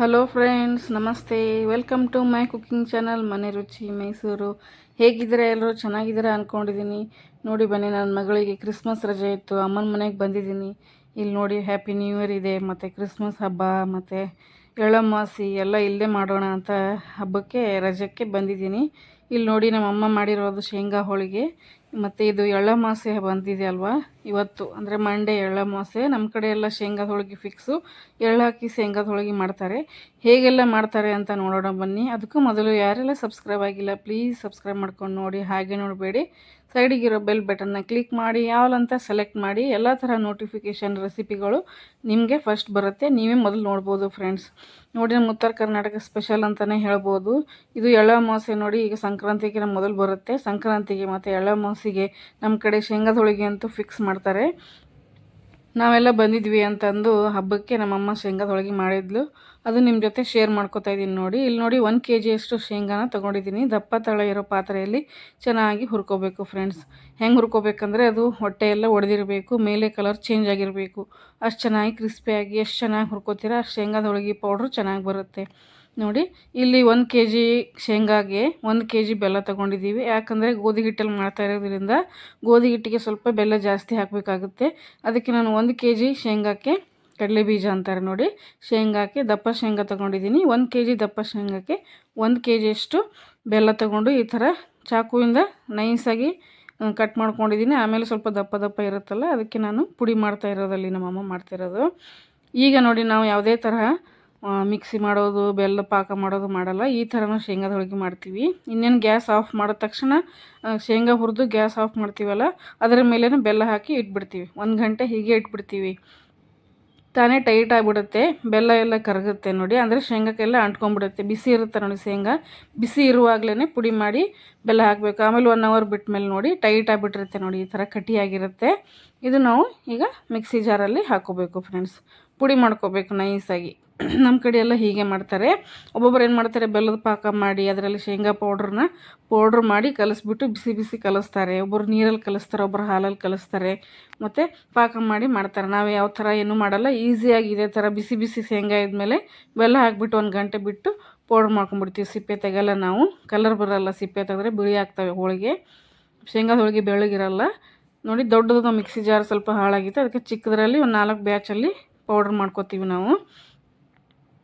Hello friends ನಮಸ್ತೆ welcome to my cooking channel Mane Ruchi Mysuru ಹೇಗಿದ್ದೀರಾ ಎಲ್ಲರೂ? ಚೆನ್ನಾಗಿದ್ದೀರಾ ಅಂದ್ಕೊಂಡಿದ್ದೀನಿ ನೋಡಿ ಬನ್ನಿ, ನನ್ನ ಮಗಳಿಗೆ ಕ್ರಿಸ್ಮಸ್ ರಜೆ ಇತ್ತು. ಅಮ್ಮನ ಮನೆಗೆ ಬಂದಿದ್ದೀನಿ. ಇಲ್ಲಿ ನೋಡಿ ಹ್ಯಾಪಿ ನ್ಯೂ ಇಯರ್ ಇದೆ. ಮತ್ತು ಕ್ರಿಸ್ಮಸ್ ಹಬ್ಬ, ಮತ್ತು ಎಳ್ಳಮಾಸಿ ಎಲ್ಲ ಇಲ್ಲೇ ಮಾಡೋಣ ಅಂತ ಹಬ್ಬಕ್ಕೆ, ರಜಕ್ಕೆ ಬಂದಿದ್ದೀನಿ. ಇಲ್ಲಿ ನೋಡಿ, ನಮ್ಮ ಅಮ್ಮ ಮಾಡಿರೋದು ಶೇಂಗಾ ಹೋಳಿಗೆ. ಮತ್ತು ಇದು ಎಳ್ಳಮಾಸೆ ಬಂದಿದೆ ಅಲ್ವಾ? ಇವತ್ತು, ಅಂದರೆ ಮಂಡೇ ಎಳ್ಳಮಾಸೆ ನಮ್ಮ ಕಡೆ ಎಲ್ಲ ಶೇಂಗಾದ ಹೋಳಿಗೆ ಫಿಕ್ಸು ಎಳ್ಳು ಹಾಕಿ ಶೇಂಗಾದ ಹೋಳಿಗೆ ಮಾಡ್ತಾರೆ. ಹೇಗೆಲ್ಲ ಮಾಡ್ತಾರೆ ಅಂತ ನೋಡೋಣ ಬನ್ನಿ. ಅದಕ್ಕೂ ಮೊದಲು ಯಾರೆಲ್ಲ ಸಬ್ಸ್ಕ್ರೈಬ್ ಆಗಿಲ್ಲ ಪ್ಲೀಸ್ ಸಬ್ಸ್ಕ್ರೈಬ್ ಮಾಡ್ಕೊಂಡು ನೋಡಿ, ಹಾಗೆ ನೋಡಬೇಡಿ. ಸೈಡಿಗಿರೋ ಬೆಲ್ ಬಟನ್ನ ಕ್ಲಿಕ್ ಮಾಡಿ, ಯಾವಲಂತ ಸೆಲೆಕ್ಟ್ ಮಾಡಿ, ಎಲ್ಲ ಥರ ನೋಟಿಫಿಕೇಷನ್ ರೆಸಿಪಿಗಳು ನಿಮಗೆ ಫಸ್ಟ್ ಬರುತ್ತೆ. ನೀವೇ ಮೊದಲು ನೋಡ್ಬೋದು ಫ್ರೆಂಡ್ಸ್. ನೋಡಿ, ನಮ್ಮ ಉತ್ತರ ಕರ್ನಾಟಕ ಸ್ಪೆಷಲ್ ಅಂತಲೇ ಹೇಳ್ಬೋದು. ಇದು ಎಳ್ಳಮಾಸೆ ನೋಡಿ, ಈಗ ಸಂಕ್ರಾಂತಿಗೆ ನಮ್ಮ ಮೊದಲು ಬರುತ್ತೆ. ಸಂಕ್ರಾಂತಿಗೆ ಮತ್ತು ಎಳ್ಳಮಾಸಿಗೆ ನಮ್ಮ ಕಡೆ ಶೇಂಗಾದ ಹೋಳಿಗೆ ಅಂತೂ ಫಿಕ್ಸ್ ಮಾಡ್ತಾರೆ. ನಾವೆಲ್ಲ ಬಂದಿದ್ವಿ ಅಂತಂದು ಹಬ್ಬಕ್ಕೆ ನಮ್ಮಮ್ಮ ಶೇಂಗಾದ ಹೋಳಿಗೆ ಮಾಡಿದ್ಲು. ಅದು ನಿಮ್ಮ ಜೊತೆ ಶೇರ್ ಮಾಡ್ಕೋತಾ ಇದ್ದೀನಿ ನೋಡಿ. ಇಲ್ಲಿ ನೋಡಿ ಒಂದು ಕೆ ಜಿಯಷ್ಟು ಶೇಂಗಾನ ತೊಗೊಂಡಿದ್ದೀನಿ. ದಪ್ಪ ತಳ ಇರೋ ಪಾತ್ರೆಯಲ್ಲಿ ಚೆನ್ನಾಗಿ ಹುರ್ಕೋಬೇಕು ಫ್ರೆಂಡ್ಸ್ ಹೆಂಗೆ ಹುರ್ಕೋಬೇಕಂದ್ರೆ ಅದು ಹೊಟ್ಟೆ ಎಲ್ಲ ಒಡೆದಿರಬೇಕು, ಮೇಲೆ ಕಲರ್ ಚೇಂಜ್ ಆಗಿರಬೇಕು. ಅಷ್ಟು ಚೆನ್ನಾಗಿ ಕ್ರಿಸ್ಪಿಯಾಗಿ ಎಷ್ಟು ಚೆನ್ನಾಗಿ ಹುರ್ಕೋತೀರ, ಅಷ್ಟು ಶೇಂಗಾದ ಹೋಳಿಗೆ ಪೌಡ್ರು ಚೆನ್ನಾಗಿ ಬರುತ್ತೆ. ನೋಡಿ, ಇಲ್ಲಿ ಒಂದು ಕೆ ಜಿ ಶೇಂಗಾಗೆ ಒಂದು ಕೆ ಜಿ ಬೆಲ್ಲ ತೊಗೊಂಡಿದ್ದೀವಿ. ಯಾಕಂದರೆ ಗೋಧಿ ಹಿಟ್ಟಲ್ಲಿ ಮಾಡ್ತಾ ಇರೋದ್ರಿಂದ ಗೋಧಿ ಹಿಟ್ಟಿಗೆ ಸ್ವಲ್ಪ ಬೆಲ್ಲ ಜಾಸ್ತಿ ಹಾಕಬೇಕಾಗುತ್ತೆ. ಅದಕ್ಕೆ ನಾನು ಒಂದು ಕೆ ಜಿ ಶೇಂಗಾಕ್ಕೆ ಕಡಲೆ ಬೀಜ ಅಂತಾರೆ ನೋಡಿ. ಶೇಂಗಾಕ್ಕೆ ದಪ್ಪ ಶೇಂಗಾ ತೊಗೊಂಡಿದ್ದೀನಿ. ಒಂದು ಕೆ ಜಿ ದಪ್ಪ ಶೇಂಗಾಕ್ಕೆ ಒಂದು ಕೆ ಜಿಯಷ್ಟು ಬೆಲ್ಲ ತೊಗೊಂಡು ಈ ಥರ ಚಾಕುವಿಂದ ನೈಸಾಗಿ ಕಟ್ ಮಾಡ್ಕೊಂಡಿದ್ದೀನಿ. ಆಮೇಲೆ ಸ್ವಲ್ಪ ದಪ್ಪ ದಪ್ಪ ಇರುತ್ತಲ್ಲ, ಅದಕ್ಕೆ ನಾನು ಪುಡಿ ಮಾಡ್ತಾ ಇರೋದಲ್ಲಿ ನಮ್ಮಮ್ಮ ಮಾಡ್ತಿರೋದು ಈಗ ನೋಡಿ, ನಾವು ಯಾವುದೇ ತರಹ ಮಿಕ್ಸಿ ಮಾಡೋದು, ಬೆಲ್ಲ ಪಾಕ ಮಾಡೋದು ಮಾಡಲ್ಲ. ಈ ಥರನೂ ಶೇಂಗಾದ ಹೋಳಿಗೆ ಮಾಡ್ತೀವಿ. ಇನ್ನೇನು ಗ್ಯಾಸ್ ಆಫ್ ಮಾಡಿದ ತಕ್ಷಣ ಶೇಂಗಾ ಹುರಿದು ಗ್ಯಾಸ್ ಆಫ್ ಮಾಡ್ತೀವಲ್ಲ, ಅದರ ಮೇಲೇ ಬೆಲ್ಲ ಹಾಕಿ ಇಟ್ಬಿಡ್ತೀವಿ. ಒಂದು ಗಂಟೆ ಹೀಗೆ ಇಟ್ಬಿಡ್ತೀವಿ. ತಾನೇ ಟೈಟ್ ಆಗಿಬಿಡುತ್ತೆ. ಬೆಲ್ಲ ಎಲ್ಲ ಕರಗುತ್ತೆ ನೋಡಿ. ಅಂದರೆ ಶೇಂಗಾಕ್ಕೆಲ್ಲ ಅಂಟ್ಕೊಂಡ್ಬಿಡುತ್ತೆ. ಬಿಸಿ ಇರುತ್ತೆ ನೋಡಿ ಶೇಂಗಾ. ಬಿಸಿ ಇರುವಾಗಲೇ ಪುಡಿ ಮಾಡಿ ಬೆಲ್ಲ ಹಾಕಬೇಕು. ಆಮೇಲೆ ಒನ್ ಅವರ್ ಮೇಲೆ ನೋಡಿ ಟೈಟ್ ಆಗಿಬಿಟ್ಟಿರುತ್ತೆ ನೋಡಿ. ಈ ಥರ ಕಟ್ಟಿಯಾಗಿರುತ್ತೆ. ಇದು ನಾವು ಈಗ ಮಿಕ್ಸಿ ಜಾರಲ್ಲಿ ಹಾಕೋಬೇಕು ಫ್ರೆಂಡ್ಸ್ ಪುಡಿ ಮಾಡ್ಕೋಬೇಕು ನೈಸಾಗಿ ನಮ್ಮ ಕಡೆ ಎಲ್ಲ ಹೀಗೆ ಮಾಡ್ತಾರೆ. ಒಬ್ಬೊಬ್ಬರು ಏನು ಮಾಡ್ತಾರೆ, ಬೆಲ್ಲದ ಪಾಕ ಮಾಡಿ, ಅದರಲ್ಲಿ ಶೇಂಗಾ ಪೌಡ್ರನ್ನ ಪೌಡ್ರ್ ಮಾಡಿ ಕಲಿಸ್ಬಿಟ್ಟು ಬಿಸಿ ಬಿಸಿ ಕಲಿಸ್ತಾರೆ. ಒಬ್ಬರು ನೀರಲ್ಲಿ ಕಲಿಸ್ತಾರೆ ಒಬ್ಬರು ಹಾಲಲ್ಲಿ ಕಲಿಸ್ತಾರೆ. ಮತ್ತು ಪಾಕ ಮಾಡಿ ಮಾಡ್ತಾರೆ. ನಾವು ಯಾವ ಥರ ಏನೂ ಮಾಡಲ್ಲ, ಈಸಿಯಾಗಿ ಇದೇ ಥರ ಬಿಸಿ ಬಿಸಿ ಶೇಂಗಾ ಇದ್ಮೇಲೆ ಬೆಲ್ಲ ಹಾಕ್ಬಿಟ್ಟು ಒಂದು ಗಂಟೆ ಬಿಟ್ಟು ಪೌಡ್ರ್ ಮಾಡ್ಕೊಂಡ್ಬಿಡ್ತೀವಿ. ಸಿಪ್ಪೆ ತೆಗೆಲ್ಲ ನಾವು. ಕಲರ್ ಬರೋಲ್ಲ, ಸಿಪ್ಪೆ ತೆಗೆದ್ರೆ ಬಿಳಿ ಆಗ್ತವೆ ಹೋಳಿಗೆ. ಶೇಂಗಾದ ಹೋಳಿಗೆ ಬೆಳಗಿರಲ್ಲ ನೋಡಿ ದೊಡ್ಡದು ಮಿಕ್ಸಿ ಜಾರ್ ಸ್ವಲ್ಪ ಹಾಳಾಗಿತ್ತು. ಅದಕ್ಕೆ ಚಿಕ್ಕದರಲ್ಲಿ ಒಂದು ನಾಲ್ಕು ಬ್ಯಾಚಲ್ಲಿ ಪೌಡ್ರ್ ಮಾಡ್ಕೋತೀವಿ ನಾವು.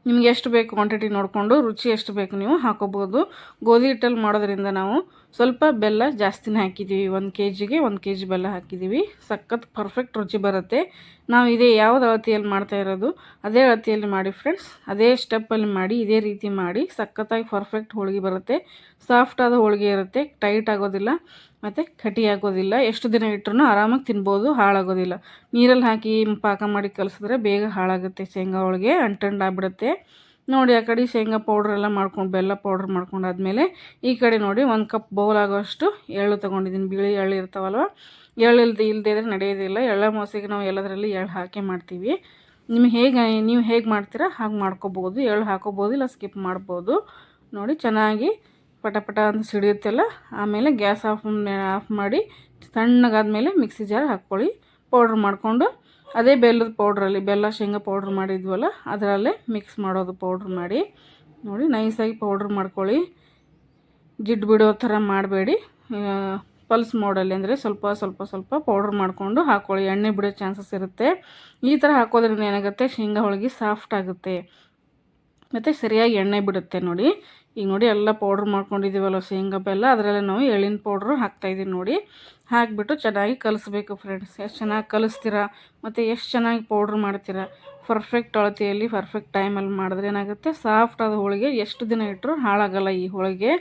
ನಿಮ್ಗೆ ಎಷ್ಟು ಬೇಕು ಕ್ವಾಂಟಿಟಿ ನೋಡಿಕೊಂಡು ರುಚಿ ಎಷ್ಟು ಬೇಕು ನೀವು ಹಾಕೋಬೋದು. ಗೋಧಿ ಹಿಟ್ಟಲ್ಲಿ ಮಾಡೋದ್ರಿಂದ ನಾವು ಸ್ವಲ್ಪ ಬೆಲ್ಲ ಜಾಸ್ತಿನೇ ಹಾಕಿದ್ದೀವಿ. ಒಂದು ಕೆ ಜಿಗೆ ಒಂದು ಕೆ ಜಿ ಬೆಲ್ಲ ಹಾಕಿದ್ದೀವಿ. ಸಖತ್ ಪರ್ಫೆಕ್ಟ್ ರುಚಿ ಬರುತ್ತೆ. ನಾವು ಇದೇ ಯಾವ್ದು ಅಳತಿಯಲ್ಲಿ ಮಾಡ್ತಾ ಇರೋದು, ಅದೇ ಅಳತಿಯಲ್ಲಿ ಮಾಡಿ ಫ್ರೆಂಡ್ಸ್ ಅದೇ ಸ್ಟೆಪ್ಪಲ್ಲಿ ಮಾಡಿ, ಇದೇ ರೀತಿ ಮಾಡಿ, ಸಖತ್ತಾಗಿ ಪರ್ಫೆಕ್ಟ್ ಹೋಳಿಗೆ ಬರುತ್ತೆ. ಸಾಫ್ಟ್ ಆದ ಹೋಳಿಗೆ ಇರುತ್ತೆ ಟೈಟ್ ಆಗೋದಿಲ್ಲ, ಮತ್ತು ಕಟಿ ಆಗೋದಿಲ್ಲ. ಎಷ್ಟು ದಿನ ಇಟ್ಟರು ಆರಾಮಾಗಿ ತಿನ್ಬೋದು, ಹಾಳಾಗೋದಿಲ್ಲ. ನೀರಲ್ಲಿ ಹಾಕಿ ಪಾಕ ಮಾಡಿ ಕಲಿಸಿದ್ರೆ ಬೇಗ ಹಾಳಾಗುತ್ತೆ ಶೇಂಗಾ ಹೋಳಿಗೆ ಅಂಟಂಡಾಗ್ಬಿಡುತ್ತೆ ನೋಡಿ ಆ ಕಡೆ ಶೇಂಗಾ ಪೌಡ್ರೆಲ್ಲ ಮಾಡ್ಕೊಂಡು, ಬೆಲ್ಲ ಪೌಡ್ರ್ ಮಾಡ್ಕೊಂಡಾದ್ಮೇಲೆ ಈ ಕಡೆ ನೋಡಿ ಒಂದು ಕಪ್ ಬೌಲ್ ಆಗೋಷ್ಟು ಎಳ್ಳು ತೊಗೊಂಡಿದ್ದೀನಿ. ಬಿಳಿ ಎಳ್ಳು ಇರ್ತಾವಲ್ವ? ಎಳ್ಳು ಇಲ್ಲದೆ ಇದ್ರೆ ನಡೆಯೋದಿಲ್ಲ. ಎಳ್ಳ ಮೋಸಿಗೆ ನಾವು ಎಲ್ಲದರಲ್ಲಿ ಎಳ್ಳು ಹಾಕಿ ಮಾಡ್ತೀವಿ. ನಿಮ್ಗೆ ಹೇಗೆ, ನೀವು ಹೇಗೆ ಮಾಡ್ತೀರಾ ಹಾಗೆ ಮಾಡ್ಕೋಬೋದು. ಎಳ್ಳು ಹಾಕೋಬೋದು, ಇಲ್ಲ ಸ್ಕಿಪ್ ಮಾಡ್ಬೋದು. ನೋಡಿ ಚೆನ್ನಾಗಿ ಪಟ ಪಟ ಅಂತ ಸಿಡಿಯುತ್ತಲ್ಲ ಆಮೇಲೆ ಗ್ಯಾಸ್ ಆಫ್ ಆಫ್ ಮಾಡಿ ತಣ್ಣಗಾದ ಮೇಲೆ ಮಿಕ್ಸಿ ಜಾರ್ ಹಾಕ್ಕೊಳ್ಳಿ. ಪೌಡ್ರ್ ಮಾಡಿಕೊಂಡು, ಅದೇ ಬೆಲ್ಲದ ಪೌಡ್ರಲ್ಲಿ, ಬೆಲ್ಲ, ಶೇಂಗಾ ಪೌಡ್ರ್ ಮಾಡಿದ್ವಲ್ಲ, ಅದರಲ್ಲೇ ಮಿಕ್ಸ್ ಮಾಡೋದು ಪೌಡ್ರ್ ಮಾಡಿ. ನೋಡಿ, ನೈಸಾಗಿ ಪೌಡ್ರ್ ಮಾಡ್ಕೊಳ್ಳಿ. ಜಿಡ್ಡು ಬಿಡೋ ಥರ ಮಾಡಬೇಡಿ. ಪಲ್ಸ್ ಮೋಡಲ್ಲಿ ಅಂದರೆ ಸ್ವಲ್ಪ ಸ್ವಲ್ಪ ಸ್ವಲ್ಪ ಪೌಡ್ರ್ ಮಾಡಿಕೊಂಡು ಹಾಕ್ಕೊಳ್ಳಿ ಎಣ್ಣೆ ಬಿಡೋ ಚಾನ್ಸಸ್ ಇರುತ್ತೆ. ಈ ಥರ ಹಾಕೋದ್ರಿಂದ ಏನಾಗುತ್ತೆ? ಶೇಂಗಾ ಹೋಳಿಗೆ ಸಾಫ್ಟ್ ಆಗುತ್ತೆ. ಮತ್ತು ಸರಿಯಾಗಿ ಎಣ್ಣೆ ಬಿಡುತ್ತೆ ನೋಡಿ. ಈಗ ನೋಡಿ ಎಲ್ಲ ಪೌಡ್ರ್ ಮಾಡ್ಕೊಂಡಿದ್ದೀವಲ್ಲ ಶೇಂಗಾ ಬೆಲ್ಲ, ಅದರಲ್ಲೇ ನಾವು ಎಳ್ಳಿನ ಪೌಡ್ರು ಹಾಕ್ತಾಯಿದ್ದೀವಿ ನೋಡಿ. ಹಾಕಿಬಿಟ್ಟು ಚೆನ್ನಾಗಿ ಕಲಿಸ್ಬೇಕು ಫ್ರೆಂಡ್ಸ್ ಎಷ್ಟು ಚೆನ್ನಾಗಿ ಕಲಿಸ್ತೀರಾ? ಮತ್ತು ಎಷ್ಟು ಚೆನ್ನಾಗಿ ಪೌಡ್ರ್ ಮಾಡ್ತೀರಾ? ಪರ್ಫೆಕ್ಟ್ ಅಳತೆಯಲ್ಲಿ ಪರ್ಫೆಕ್ಟ್ ಟೈಮಲ್ಲಿ ಮಾಡಿದ್ರೆ ಏನಾಗುತ್ತೆ? ಸಾಫ್ಟ್ ಆದ ಹೋಳಿಗೆ ಎಷ್ಟು ದಿನ ಇಟ್ಟರೂ ಹಾಳಾಗಲ್ಲ ಈ ಹೋಳಿಗೆ.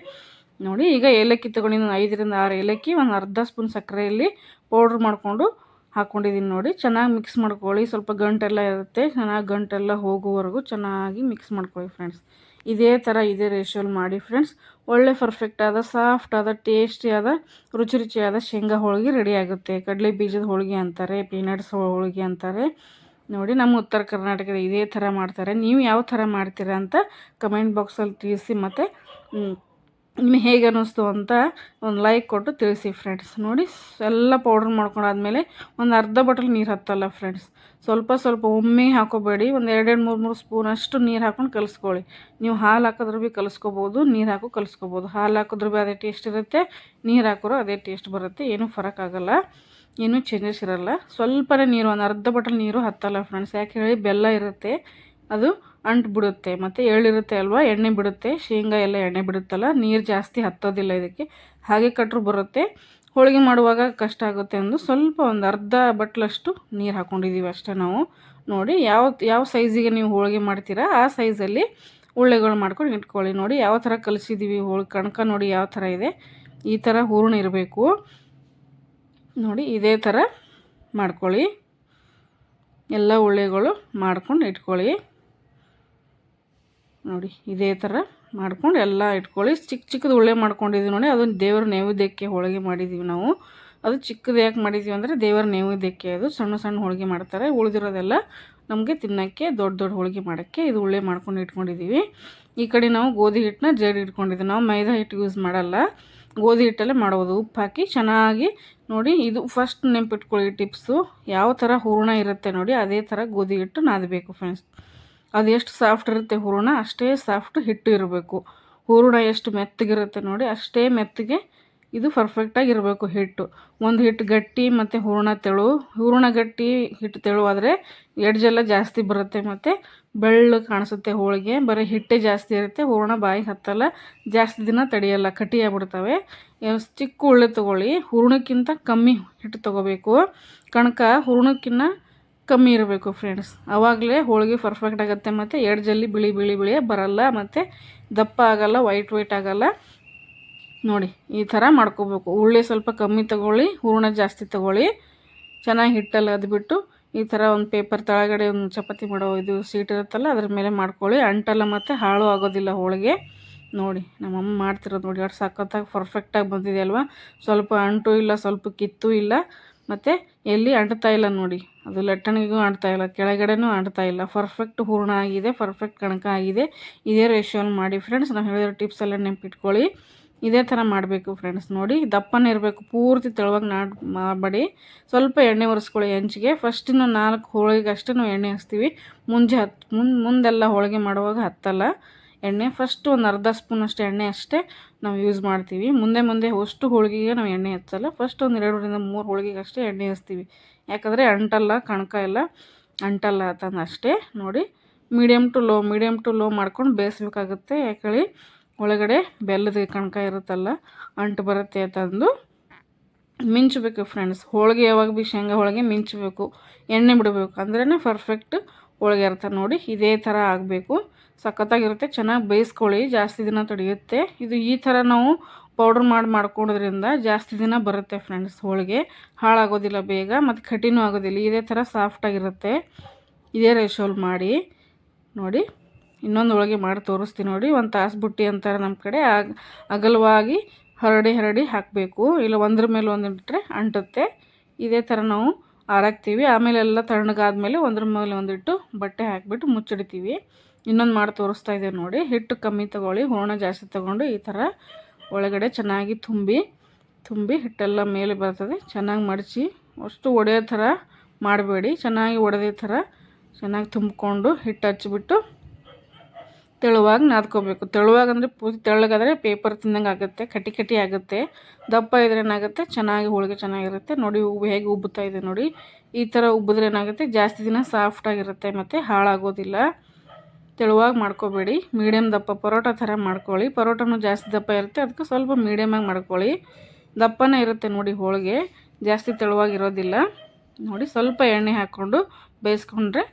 ನೋಡಿ, ಈಗ ಏಲಕ್ಕಿ ತೊಗೊಂಡಿದ್ದು ಐದರಿಂದ ಆರು ಏಲಕ್ಕಿ, ಒಂದು ಅರ್ಧ ಸ್ಪೂನ್ ಸಕ್ಕರೆಯಲ್ಲಿ ಪೌಡ್ರ್ ಮಾಡಿಕೊಂಡು ಹಾಕ್ಕೊಂಡಿದ್ದೀನಿ ನೋಡಿ. ಚೆನ್ನಾಗಿ ಮಿಕ್ಸ್ ಮಾಡ್ಕೊಳ್ಳಿ. ಸ್ವಲ್ಪ ಗಂಟೆಲ್ಲ ಇರುತ್ತೆ. ಚೆನ್ನಾಗಿ ಗಂಟೆಲ್ಲ ಹೋಗುವವರೆಗೂ ಚೆನ್ನಾಗಿ ಮಿಕ್ಸ್ ಮಾಡ್ಕೊಳ್ಳಿ ಫ್ರೆಂಡ್ಸ್ ಇದೇ ಥರ ಇದೇ ರೇಷಿಯೋಲಿ ಮಾಡಿ ಫ್ರೆಂಡ್ಸ್ ಒಳ್ಳೆ ಪರ್ಫೆಕ್ಟಾದ ಸಾಫ್ಟಾದ ಟೇಸ್ಟಿಯಾದ ರುಚಿ ರುಚಿಯಾದ ಶೇಂಗಾ ಹೋಳಿಗೆ ರೆಡಿ ಆಗುತ್ತೆ. ಕಡಲೆ ಬೀಜದ ಹೋಳಿಗೆ ಅಂತಾರೆ ಪೀನಟ್ಸ್ ಹೋಳಿಗೆ ಅಂತಾರೆ. ನೋಡಿ ನಮ್ಮ ಉತ್ತರ ಕರ್ನಾಟಕದ ಇದೇ ಥರ ಮಾಡ್ತಾರೆ. ನೀವು ಯಾವ ಥರ ಮಾಡ್ತೀರಾ ಅಂತ ಕಮೆಂಟ್ ಬಾಕ್ಸಲ್ಲಿ ತಿಳಿಸಿ ಮತ್ತು ನಿಮಗೆ ಹೇಗೆ ಅನ್ನಿಸ್ತು ಅಂತ ಒಂದು ಲೈಕ್ ಕೊಟ್ಟು ತಿಳಿಸಿ ಫ್ರೆಂಡ್ಸ್ ನೋಡಿ, ಎಲ್ಲ ಪೌಡ್ರ್ ಮಾಡ್ಕೊಂಡಾದ್ಮೇಲೆ ಒಂದು ಅರ್ಧ ಬಟಲ್ ನೀರು ಹತ್ತಲ್ಲ ಫ್ರೆಂಡ್ಸ್ ಸ್ವಲ್ಪ ಸ್ವಲ್ಪ ಒಮ್ಮೆ ಹಾಕೋಬೇಡಿ. ಒಂದು ಎರಡೆರಡು ಮೂರು ಮೂರು ಸ್ಪೂನ್ ಅಷ್ಟು ನೀರು ಹಾಕೊಂಡು ಕಲಿಸ್ಕೊಳ್ಳಿ. ನೀವು ಹಾಲು ಹಾಕಿದ್ರೂ ಭೀ ಕಲಿಸ್ಕೋಬೋದು, ನೀರು ಹಾಕೋ ಕಲಿಸ್ಕೋಬೋದು. ಹಾಲು ಹಾಕಿದ್ರೂ ಭೀ ಅದೇ ಟೇಸ್ಟ್ ಇರುತ್ತೆ, ನೀರು ಹಾಕಿದ್ರು ಅದೇ ಟೇಸ್ಟ್ ಬರುತ್ತೆ, ಏನೂ ಫರಕ್ ಆಗಲ್ಲ, ಏನೂ ಚೇಂಜಸ್ ಇರಲ್ಲ. ಸ್ವಲ್ಪನೇ ನೀರು, ಒಂದು ಅರ್ಧ ಬಟಲ್ ನೀರು ಹತ್ತಲ್ಲ ಫ್ರೆಂಡ್ಸ್ ಯಾಕೆ ಹೇಳಿ, ಬೆಲ್ಲ ಇರುತ್ತೆ ಅದು ಅಂಟು ಬಿಡುತ್ತೆ ಮತ್ತು ಎಳ್ಳಿರುತ್ತೆ ಅಲ್ವಾ? ಎಣ್ಣೆ ಬಿಡುತ್ತೆ. ಶೇಂಗಾ ಎಲ್ಲ ಎಣ್ಣೆ ಬಿಡುತ್ತಲ್ಲ? ನೀರು ಜಾಸ್ತಿ ಹತ್ತೋದಿಲ್ಲ ಇದಕ್ಕೆ. ಹಾಗೆ ಕಟ್ಟರು ಬರುತ್ತೆ. ಹೋಳಿಗೆ ಮಾಡುವಾಗ ಕಷ್ಟ ಆಗುತ್ತೆ ಅಂದು ಸ್ವಲ್ಪ ಒಂದು ಅರ್ಧ ಬಟ್ಲಷ್ಟು ನೀರು ಹಾಕ್ಕೊಂಡಿದ್ದೀವಿ ಅಷ್ಟೇ ನಾವು. ನೋಡಿ, ಯಾವ ಯಾವ ಸೈಜಿಗೆ ನೀವು ಹೋಳಿಗೆ ಮಾಡ್ತೀರಾ, ಆ ಸೈಜಲ್ಲಿ ಉಳ್ಳೆಗಳು ಮಾಡ್ಕೊಂಡು ಇಟ್ಕೊಳ್ಳಿ. ನೋಡಿ, ಯಾವ ಥರ ಕಲಿಸಿದ್ದೀವಿ ಹೋಳಿಗೆ ಕಣಕ ನೋಡಿ ಯಾವ ಥರ ಇದೆ. ಈ ಥರ ಹೂರ್ಣ ಇರಬೇಕು. ನೋಡಿ, ಇದೇ ಥರ ಮಾಡ್ಕೊಳ್ಳಿ. ಎಲ್ಲ ಉಳ್ಳೆಗಳು ಮಾಡ್ಕೊಂಡು ಇಟ್ಕೊಳ್ಳಿ. ನೋಡಿ, ಇದೇ ಥರ ಮಾಡ್ಕೊಂಡು ಎಲ್ಲ ಇಟ್ಕೊಳ್ಳಿ. ಚಿಕ್ಕ ಚಿಕ್ಕದು ಉಳ್ಳೆ ಮಾಡ್ಕೊಂಡಿದ್ದೀವಿ ನೋಡಿ ಅದನ್ನು ದೇವರ ನೈವೇದ್ಯಕ್ಕೆ ಹೋಳಿಗೆ ಮಾಡಿದ್ದೀವಿ ನಾವು. ಅದು ಚಿಕ್ಕದು ಯಾಕೆ ಮಾಡಿದ್ದೀವಿ ಅಂದರೆ, ದೇವರ ನೈವೇದ್ಯಕ್ಕೆ ಅದು ಸಣ್ಣ ಸಣ್ಣ ಹೋಳಿಗೆ ಮಾಡ್ತಾರೆ. ಉಳಿದಿರೋದೆಲ್ಲ ನಮಗೆ ತಿನ್ನೋಕ್ಕೆ ದೊಡ್ಡ ದೊಡ್ಡ ಹೋಳಿಗೆ ಮಾಡೋಕ್ಕೆ ಇದು ಉಳ್ಳೆ ಮಾಡ್ಕೊಂಡು ಇಟ್ಕೊಂಡಿದ್ದೀವಿ ಈ ಕಡೆ ನಾವು ಗೋಧಿ ಹಿಟ್ಟನ್ನ ಜಡಿ ಇಟ್ಕೊಂಡಿದ್ದೀವಿ ನಾವು ಮೈದಾ ಹಿಟ್ಟು ಯೂಸ್ ಮಾಡಲ್ಲ. ಗೋಧಿ ಹಿಟ್ಟಲ್ಲೇ ಮಾಡ್ಬೋದು. ಉಪ್ಪು ಹಾಕಿ ಚೆನ್ನಾಗಿ ನೋಡಿ, ಇದು ಫಸ್ಟ್ ನೆನಪಿಟ್ಕೊಳ್ಳಿ ಟಿಪ್ಸು ಯಾವ ಥರ ಹೂರಣ ಇರುತ್ತೆ ನೋಡಿ, ಅದೇ ಥರ ಗೋಧಿ ಹಿಟ್ಟು ನಾದಬೇಕು ಫ್ರೆಂಡ್ಸ್ ಅದು ಎಷ್ಟು ಸಾಫ್ಟ್ ಇರುತ್ತೆ ಹೂರಣ, ಅಷ್ಟೇ ಸಾಫ್ಟ್ ಹಿಟ್ಟು ಇರಬೇಕು. ಹೂರಣ ಎಷ್ಟು ಮೆತ್ತಗಿರುತ್ತೆ ನೋಡಿ, ಅಷ್ಟೇ ಮೆತ್ತಗೆ ಇದು ಪರ್ಫೆಕ್ಟಾಗಿ ಇರಬೇಕು ಹಿಟ್ಟು. ಒಂದು ಹಿಟ್ಟು ಗಟ್ಟಿ ಮತ್ತು ಹೂರಣ ತೆಳು. ಹೂರಣ ಗಟ್ಟಿ ಹಿಟ್ಟು ತೆಳುವಾದರೆ ಎಡ್ಜೆಲ್ಲ ಜಾಸ್ತಿ ಬರುತ್ತೆ ಮತ್ತು ಬೆಳ್ಳು ಕಾಣಿಸುತ್ತೆ ಹೋಳಿಗೆ. ಬರೀ ಹಿಟ್ಟೆ ಜಾಸ್ತಿ ಇರುತ್ತೆ, ಹೂರಣ ಬಾಯಿ ಹತ್ತಲ್ಲ, ಜಾಸ್ತಿ ದಿನ ತಡೆಯಲ್ಲ, ಕಟ್ಟಿಯಾಗ್ಬಿಡ್ತವೆ. ಚಿಕ್ಕ ಉಳ್ಳೆ ತೊಗೊಳ್ಳಿ. ಹೂರಣಕ್ಕಿಂತ ಕಮ್ಮಿ ಹಿಟ್ಟು ತೊಗೋಬೇಕು. ಕಣಕ ಹೂರಣಕ್ಕಿಂತ ಕಮ್ಮಿ ಇರಬೇಕು ಫ್ರೆಂಡ್ಸ್ ಆವಾಗಲೇ ಹೋಳಿಗೆ ಪರ್ಫೆಕ್ಟ್ ಆಗುತ್ತೆ ಮತ್ತು ಎಡ್ಜಲ್ಲಿ ಬಿಳಿ ಬಿಳಿ ಬಿಳಿ ಬರಲ್ಲ ಮತ್ತು ದಪ್ಪ ಆಗಲ್ಲ ವೈಟ್ ವೈಟ್ ಆಗಲ್ಲ. ನೋಡಿ, ಈ ಥರ ಮಾಡ್ಕೋಬೇಕು. ಉಳ್ಳಿ ಸ್ವಲ್ಪ ಕಮ್ಮಿ ತಗೊಳ್ಳಿ, ಹೂರ್ಣ ಜಾಸ್ತಿ ತಗೊಳ್ಳಿ. ಚೆನ್ನಾಗಿ ಹಿಟ್ಟಲ್ಲಿ ಅದ್ಬಿಟ್ಟು ಈ ಥರ ಒಂದು ಪೇಪರ್ ತಳಗಡೆ ಒಂದು ಚಪಾತಿ ಮಾಡೋ ಇದು ಸೀಟ್ ಇರುತ್ತಲ್ಲ, ಅದ್ರ ಮೇಲೆ ಮಾಡ್ಕೊಳ್ಳಿ. ಅಂಟಲ್ಲ ಮತ್ತು ಹಾಳು ಆಗೋದಿಲ್ಲ ಹೋಳಿಗೆ. ನೋಡಿ, ನಮ್ಮಮ್ಮ ಮಾಡ್ತಿರೋದು ನೋಡಿ. ಎರಡು ಸಖತ್ತಾಗಿ ಪರ್ಫೆಕ್ಟಾಗಿ ಬಂದಿದೆ ಅಲ್ವಾ? ಸ್ವಲ್ಪ ಅಂಟು ಇಲ್ಲ, ಸ್ವಲ್ಪ ಕಿತ್ತು ಇಲ್ಲ. ಮತ್ತು ಎಲ್ಲಿ ಅಂಟ್ತಾ ಇಲ್ಲ ನೋಡಿ. ಅದು ಲಟ್ಟಣಿಗೂ ಅಂಟ್ತಾ ಇಲ್ಲ, ಕೆಳಗಡೆನೂ ಅಂಟ್ತಾ ಇಲ್ಲ. ಪರ್ಫೆಕ್ಟ್ ಹೂರ್ಣ ಆಗಿದೆ ಪರ್ಫೆಕ್ಟ್ ಕಣಕ ಆಗಿದೆ. ಇದೇ ರೇಷಿಯೋಲ್ಲಿ ಮಾಡಿ ಫ್ರೆಂಡ್ಸ್ ನಾವು ಹೇಳಿರೋ ಟಿಪ್ಸ್ ಎಲ್ಲ ನೆನಪಿಟ್ಕೊಳ್ಳಿ. ಇದೇ ಥರ ಮಾಡಬೇಕು ಫ್ರೆಂಡ್ಸ್ ನೋಡಿ. ದಪ್ಪನೇ ಇರಬೇಕು, ಪೂರ್ತಿ ತೆಳುವಾಗಿ ನಾಡ್ ಮಾಡಬೇಡಿ. ಸ್ವಲ್ಪ ಎಣ್ಣೆ ಒರೆಸ್ಕೊಳ್ಳಿ ಹೆಂಚಿಗೆ. ಫಸ್ಟಿನ ನಾಲ್ಕು ಹೋಳಿಗೆ ಅಷ್ಟೇ ಎಣ್ಣೆ ಹಚ್ತೀವಿ ಮುಂಜೆ ಹತ್ತು ಮುಂದೆ, ಮುಂದೆಲ್ಲ ಹೋಳಿಗೆ ಮಾಡುವಾಗ ಹತ್ತಲ್ಲ. ಎಣ್ಣೆ ಫಸ್ಟ್ ಒಂದು ಅರ್ಧ ಸ್ಪೂನ್ ಅಷ್ಟು ಎಣ್ಣೆ ಅಷ್ಟೇ ನಾವು ಯೂಸ್ ಮಾಡ್ತೀವಿ. ಮುಂದೆ ಮುಂದೆ ಅಷ್ಟು ಹೋಳಿಗೆಗೆ ನಾವು ಎಣ್ಣೆ ಹಚ್ಚಲ್ಲ. ಫಸ್ಟ್ ಒಂದು ಎರಡರಿಂದ ಮೂರು ಹೋಳಿಗೆಗೆ ಅಷ್ಟೇ ಎಣ್ಣೆ ಹಚ್ತೀವಿ. ಯಾಕಂದರೆ ಅಂಟಲ್ಲ, ಕಣಕ ಎಲ್ಲ ಅಂಟಲ್ಲ ಅಂತಂದು ಅಷ್ಟೇ ನೋಡಿ. Medium to low medium to low ಮಾಡ್ಕೊಂಡು ಬೇಯಿಸ್ಬೇಕಾಗುತ್ತೆ. ಯಾಕೇಳಿ ಒಳಗಡೆ ಬೆಲ್ಲದ ಕಣಕ ಇರುತ್ತಲ್ಲ, ಅಂಟು ಬರುತ್ತೆ ಅಂತಂದು ಮಿಂಚಬೇಕು ಫ್ರೆಂಡ್ಸ್ ಹೋಳಿಗೆ ಯಾವಾಗ ಭೀ ಶೇಂಗಾ ಹೋಳಿಗೆ ಮಿಂಚಬೇಕು. ಎಣ್ಣೆ ಬಿಡಬೇಕು ಅಂದ್ರೇ ಪರ್ಫೆಕ್ಟ್ ಹೋಳಿಗೆ ಇರ್ತಾರೆ ನೋಡಿ. ಇದೇ ಥರ ಆಗಬೇಕು. ಸಖತ್ತಾಗಿರುತ್ತೆ, ಚೆನ್ನಾಗಿ ಬೇಯಿಸ್ಕೊಳ್ಳಿ, ಜಾಸ್ತಿ ದಿನ ತಡೆಯುತ್ತೆ. ಇದು ಈ ಥರ ನಾವು ಪೌಡ್ರ್ ಮಾಡಿ ಮಾಡ್ಕೊಡೋದ್ರಿಂದ ಜಾಸ್ತಿ ದಿನ ಬರುತ್ತೆ ಫ್ರೆಂಡ್ಸ್ ಹೋಳಿಗೆ. ಹಾಳಾಗೋದಿಲ್ಲ ಬೇಗ ಮತ್ತು ಕಠಿಣ ಆಗೋದಿಲ್ಲ, ಇದೇ ಥರ ಸಾಫ್ಟಾಗಿರುತ್ತೆ ಇದೇ ರೇಷೋಲ್ ಮಾಡಿ, ನೋಡಿ, ಇನ್ನೊಂದು ಹೋಳಿಗೆ ಮಾಡಿ ತೋರಿಸ್ತೀನಿ ನೋಡಿ, ಒಂದು ತಾಸು ಬುಟ್ಟಿ ಅಂತಾರೆ ನಮ್ಮ ಕಡೆ ಅಗಲವಾಗಿ ಹರಡಿ ಹರಡಿ ಹಾಕಬೇಕು. ಇಲ್ಲ ಒಂದ್ರ ಮೇಲೆ ಒಂದು ಇಟ್ಟರೆ ಅಂಟುತ್ತೆ. ಇದೇ ಥರ ನಾವು ಆರಾಕ್ತೀವಿ ಆಮೇಲೆ ಎಲ್ಲ ತಣ್ಣಗಾದ್ಮೇಲೆ ಒಂದ್ರ ಮೇಲೆ ಒಂದಿಟ್ಟು ಬಟ್ಟೆ ಹಾಕಿಬಿಟ್ಟು ಮುಚ್ಚಿಡ್ತೀವಿ. ಇನ್ನೊಂದು ಮಾಡಿ ತೋರಿಸ್ತಾ ಇದೆ ನೋಡಿ. ಹಿಟ್ಟು ಕಮ್ಮಿ ತೊಗೊಳ್ಳಿ, ಹೂರಣ ಜಾಸ್ತಿ ತೊಗೊಂಡು ಈ ಥರ ಒಳಗಡೆ ಚೆನ್ನಾಗಿ ತುಂಬಿ ತುಂಬಿ ಹಿಟ್ಟೆಲ್ಲ ಮೇಲೆ ಬರ್ತದೆ. ಚೆನ್ನಾಗಿ ಮಡಚಿ, ಅಷ್ಟು ಒಡೆಯೋ ಥರ ಮಾಡಬೇಡಿ. ಚೆನ್ನಾಗಿ ಒಡೆದೇ ಥರ ಚೆನ್ನಾಗಿ ತುಂಬಿಕೊಂಡು ಹಿಟ್ಟು ಹಚ್ಚಿಬಿಟ್ಟು ತೆಳುವಾಗಿ ನಾದ್ಕೋಬೇಕು. ತೆಳುವಾಗಂದರೆ ಪೂರ್ತಿ ತೆಳ್ಳಗಾದರೆ ಪೇಪರ್ ತಿಂದಂಗೆ ಆಗುತ್ತೆ, ಕಟ್ಟಿ ಕಟ್ಟಿ ಆಗುತ್ತೆ. ದಪ್ಪ ಇದ್ರೆ ಏನಾಗುತ್ತೆ? ಚೆನ್ನಾಗಿ ಹೋಳಿಗೆ ಚೆನ್ನಾಗಿರುತ್ತೆ. ನೋಡಿ ಉಬ್ಬು ಹೇಗೆ ಉಬ್ಬುತ್ತಾ ಇದೆ ನೋಡಿ. ಈ ಥರ ಉಬ್ಬಿದ್ರೆ ಏನಾಗುತ್ತೆ? ಜಾಸ್ತಿ ದಿನ ಸಾಫ್ಟಾಗಿರುತ್ತೆ ಮತ್ತು ಹಾಳಾಗೋದಿಲ್ಲ. ತೆಳುವಾಗಿ ಮಾಡ್ಕೋಬೇಡಿ. ಮೀಡಿಯಮ್ ದಪ್ಪ ಪರೋಟ ಥರ ಮಾಡ್ಕೊಳ್ಳಿ. ಪರೋಟನೂ ಜಾಸ್ತಿ ದಪ್ಪ ಇರುತ್ತೆ. ಅದಕ್ಕೆ ಸ್ವಲ್ಪ ಮೀಡಿಯಮಾಗಿ ಮಾಡ್ಕೊಳ್ಳಿ. ದಪ್ಪನೇ ಇರುತ್ತೆ ನೋಡಿ ಹೋಳಿಗೆ. ಜಾಸ್ತಿ ತೆಳುವಾಗಿರೋದಿಲ್ಲ. ನೋಡಿ ಸ್ವಲ್ಪ ಎಣ್ಣೆ ಹಾಕ್ಕೊಂಡು ಬೇಯಿಸ್ಕೊಂಡ್ರೆ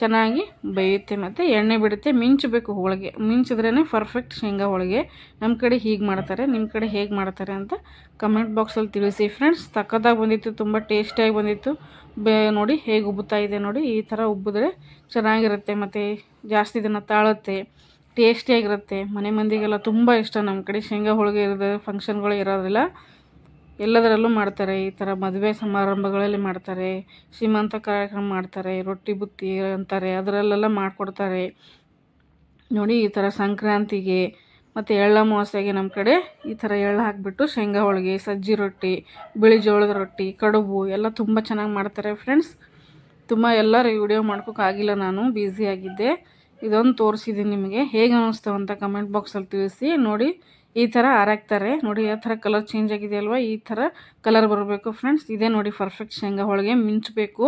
ಚೆನ್ನಾಗಿ ಬೇಯುತ್ತೆ ಮತ್ತು ಎಣ್ಣೆ ಬಿಡುತ್ತೆ. ಮಿಂಚಬೇಕು ಹೋಳಿಗೆ. ಮಿಂಚಿದ್ರೇ ಪರ್ಫೆಕ್ಟ್ ಶೇಂಗಾ ಹೋಳಿಗೆ. ನಮ್ಮ ಕಡೆ ಹೀಗೆ ಮಾಡ್ತಾರೆ. ನಿಮ್ಮ ಕಡೆ ಹೇಗೆ ಮಾಡ್ತಾರೆ ಅಂತ ಕಮೆಂಟ್ ಬಾಕ್ಸಲ್ಲಿ ತಿಳಿಸಿ. ಫ್ರೆಂಡ್ಸ್ ತಕ್ಕದಾಗಿ ಬಂದಿತ್ತು. ತುಂಬ ಟೇಸ್ಟಿಯಾಗಿ ಬಂದಿತ್ತು. ಬೇ, ನೋಡಿ ಹೇಗೆ ಉಬ್ಬುತ್ತಾ ಇದೆ ನೋಡಿ. ಈ ಥರ ಉಬ್ಬಿದ್ರೆ ಚೆನ್ನಾಗಿರುತ್ತೆ. ಮತ್ತು ಜಾಸ್ತಿ ದಿನ ತಾಳುತ್ತೆ. ಟೇಸ್ಟಿಯಾಗಿರುತ್ತೆ ಮನೆ ಮಂದಿಗೆಲ್ಲ ತುಂಬ ಇಷ್ಟ. ನಮ್ಮ ಕಡೆ ಶೇಂಗಾ ಹೋಳಿಗೆ ಇರೋದು ಫಂಕ್ಷನ್ಗಳು ಇರೋದಿಲ್ಲ. ಎಲ್ಲದರಲ್ಲೂ ಮಾಡ್ತಾರೆ. ಈ ಥರ ಮದುವೆ ಸಮಾರಂಭಗಳಲ್ಲಿ ಮಾಡ್ತಾರೆ. ಶ್ರೀಮಂತ ಕಾರ್ಯಕ್ರಮ ಮಾಡ್ತಾರೆ. ರೊಟ್ಟಿ, ಬುತ್ತಿ ಅಂತಾರೆ. ಅದರಲ್ಲೆಲ್ಲ ಮಾಡಿಕೊಡ್ತಾರೆ. ನೋಡಿ, ಈ ಥರ ಸಂಕ್ರಾಂತಿಗೆ ಮತ್ತು ಎಳ್ಳ ಅಮಾವಾಸ್ಯೆಗೆ ನಮ್ಮ ಕಡೆ ಈ ಥರ ಎಳ್ಳು ಹಾಕಿಬಿಟ್ಟು ಶೇಂಗಾ ಹೋಳಿಗೆ, ಸಜ್ಜಿ ರೊಟ್ಟಿ, ಬಿಳಿ ಜೋಳದ ರೊಟ್ಟಿ, ಕಡುಬು ಎಲ್ಲ ತುಂಬ ಚೆನ್ನಾಗಿ ಮಾಡ್ತಾರೆ. ಫ್ರೆಂಡ್ಸ್ ತುಂಬ ಎಲ್ಲರೂ ವಿಡಿಯೋ ಮಾಡ್ಕೋಕ್ಕಾಗಿಲ್ಲ ನಾನು. ಬ್ಯುಸಿ ಆಗಿದ್ದೆ. ಇದೊಂದು ತೋರಿಸಿದ್ದೀನಿ ನಿಮಗೆ. ಹೇಗೆ ಅನ್ನಿಸ್ತಾವೆ ಅಂತ ಕಮೆಂಟ್ ಬಾಕ್ಸಲ್ಲಿ ತಿಳಿಸಿ. ನೋಡಿ, ಈ ಥರ ಹಾರಾಕ್ತಾರೆ. ನೋಡಿ ಯಾವ ಥರ ಕಲರ್ ಚೇಂಜ್ ಆಗಿದೆ ಅಲ್ವಾ? ಈ ಥರ ಕಲರ್ ಬರಬೇಕು ಫ್ರೆಂಡ್ಸ್ ಇದೇ ನೋಡಿ ಪರ್ಫೆಕ್ಟ್ ಶೇಂಗಾ ಹೋಳಿಗೆ ಮಿಂಚಬೇಕು.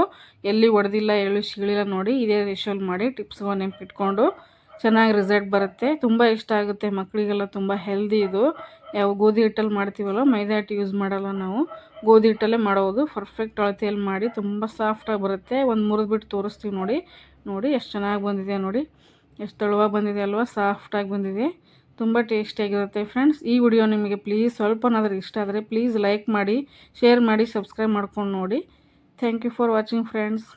ಎಲ್ಲಿ ಒಡೆದಿಲ್ಲ ಎಳ್ಳು ಸಿಗಲಿಲ್ಲ ನೋಡಿ ಇದೇ ರೇಷಲ್ಲಿ ಮಾಡಿ ಟಿಪ್ಸ್ಗಳು ನೆನಪಿಟ್ಕೊಂಡು ಚೆನ್ನಾಗಿ ರಿಸಲ್ಟ್ ಬರುತ್ತೆ. ತುಂಬ ಇಷ್ಟ ಆಗುತ್ತೆ ಮಕ್ಕಳಿಗೆಲ್ಲ ತುಂಬ ಹೆಲ್ದಿ ಇದು. ಯಾವ ಗೋಧಿ ಹಿಟ್ಟಲ್ಲಿ ಮಾಡ್ತೀವಲ್ಲ ಮೈದಾ ಹಿಟ್ಟು ಯೂಸ್ ಮಾಡಲ್ಲ ನಾವು. ಗೋಧಿ ಹಿಟ್ಟಲ್ಲೇ ಮಾಡೋದು. ಪರ್ಫೆಕ್ಟ್ ಅಳತೆಯಲ್ಲಿ ಮಾಡಿ ತುಂಬ ಸಾಫ್ಟಾಗಿ ಬರುತ್ತೆ. ಒಂದು ಮುರಿದ್ಬಿಟ್ಟು ತೋರಿಸ್ತೀವಿ ನೋಡಿ. ನೋಡಿ ಎಷ್ಟು ಚೆನ್ನಾಗಿ ಬಂದಿದೆ ನೋಡಿ. ಎಷ್ಟು ತೆಳುವಾಗಿ ಬಂದಿದೆ ಅಲ್ವಾ? ಸಾಫ್ಟಾಗಿ ಬಂದಿದೆ. ತುಂಬ ಟೇಸ್ಟಿಯಾಗಿರುತ್ತೆ ಫ್ರೆಂಡ್ಸ್ ಈ ವಿಡಿಯೋ ನಿಮಗೆ ಪ್ಲೀಸ್ ಸ್ವಲ್ಪನಾದರೂ ಇಷ್ಟ ಆದರೆ ಪ್ಲೀಸ್ ಲೈಕ್ ಮಾಡಿ ಶೇರ್ ಮಾಡಿ ಸಬ್ಸ್ಕ್ರೈಬ್ ಮಾಡ್ಕೊಂಡು ನೋಡಿ. Thank you for watching friends